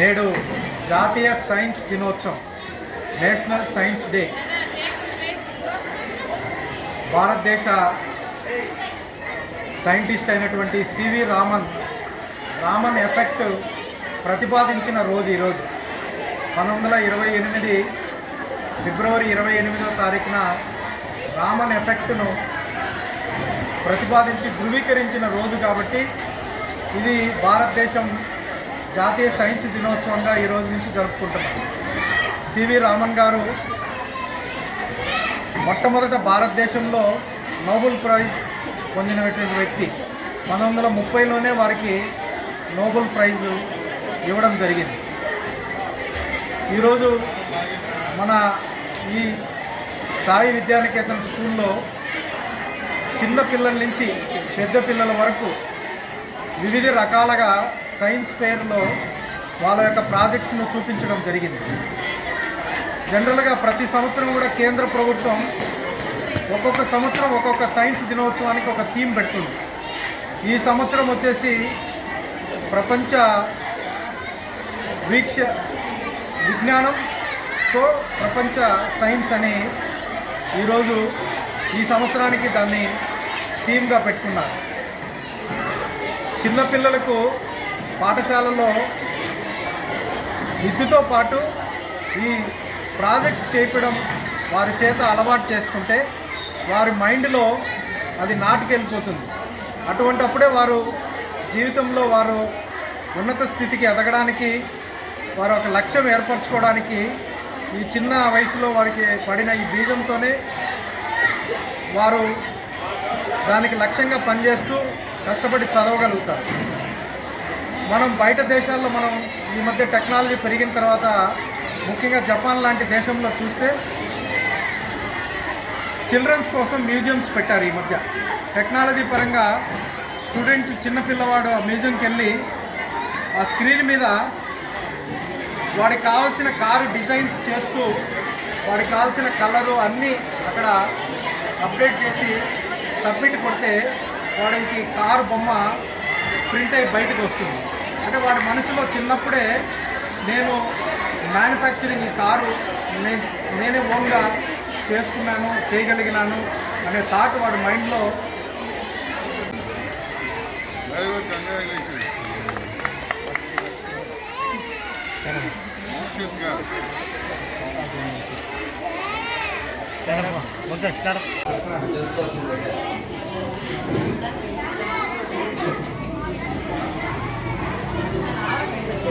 నేడు జాతీయ సైన్స్ దినోత్సవం నేషనల్ సైన్స్ డే. భారతదేశ సైంటిస్ట్ అయినటువంటి C V Raman Raman effect ప్రతిపాదించిన రోజు ఈరోజు. పంతొమ్మిది వందల ఇరవై ఎనిమిది ఫిబ్రవరి ఇరవై ఎనిమిదవ తారీఖున రామన్ ఎఫెక్ట్ను ప్రతిపాదించి ధృవీకరించిన రోజు కాబట్టి ఇది భారతదేశం జాతీయ సైన్స్ దినోత్సవంగా ఈ రోజు నుంచి జరుపుకుంటున్నాం. సివి రామన్ గారు మొట్టమొదట భారతదేశంలో నోబెల్ ప్రైజ్ పొందినటువంటి వ్యక్తి. పంతొమ్మిది వందల ముప్పైలోనే వారికి నోబెల్ ప్రైజ్ ఇవ్వడం జరిగింది. ఈరోజు మన ఈ సాయి విద్యానికేతన్ స్కూల్లో చిన్న పిల్లల నుంచి పెద్ద పిల్లల వరకు వివిధ రకాలుగా సైన్స్ ఫేర్లో వాళ్ళ యొక్క ప్రాజెక్ట్స్ను చూపించడం జరిగింది. జనరల్గా ప్రతి సంవత్సరం కూడా కేంద్ర ప్రభుత్వం ఒక్కొక్క సంవత్సరం ఒక్కొక్క సైన్స్ దినోత్సవానికి ఒక థీమ్ పెడుతుంది. ఈ సంవత్సరం వచ్చేసి ప్రపంచ వీక్ష విజ్ఞానంతో ప్రపంచ సైన్స్ అని ఈరోజు ఈ సంవత్సరానికి దాన్ని థీమ్గా పెట్టుకున్నారు. చిన్నపిల్లలకు పాఠశాలలో విద్యతో పాటు ఈ ప్రాజెక్ట్స్ చేపడం వారి చేత అలవాటు చేసుకుంటే వారి మైండ్లో అది నాటుకెళ్ళిపోతుంది. అటువంటప్పుడే వారు జీవితంలో వారు ఉన్నత స్థితికి ఎదగడానికి వారు ఒక లక్ష్యం ఏర్పరచుకోవడానికి ఈ చిన్న వయసులో వారికి పడిన ఈ బీజంతోనే వారు దానికి లక్ష్యంగా పనిచేస్తూ కష్టపడి చదవగలుగుతారు. మనం బయట దేశాల్లో మనం ఈ మధ్య టెక్నాలజీ పెరిగిన తర్వాత ముఖ్యంగా జపాన్ లాంటి దేశంలో చూస్తే చిల్డ్రన్స్ కోసం మ్యూజియంస్ పెట్టారు ఈ మధ్య. టెక్నాలజీ పరంగా స్టూడెంట్ చిన్నపిల్లవాడు ఆ మ్యూజియంకి వెళ్ళి ఆ స్క్రీన్ మీద వాడికి కావాల్సిన కారు డిజైన్స్ చేస్తూ వాడికి కావాల్సిన కలరు అన్నీ అక్కడ అప్డేట్ చేసి సబ్మిట్ కొడితే వాడికి కారు బొమ్మ ప్రింట్ అయి బయటకు వస్తుంది. అంటే వాడి మనసులో చిన్నప్పుడే నేను మ్యానుఫ్యాక్చరింగ్ ఈ కారు నేను నేనే ఓన్గా చేసుకున్నాను చేయగలిగినాను అనే థాట్ వాడి మైండ్లో Very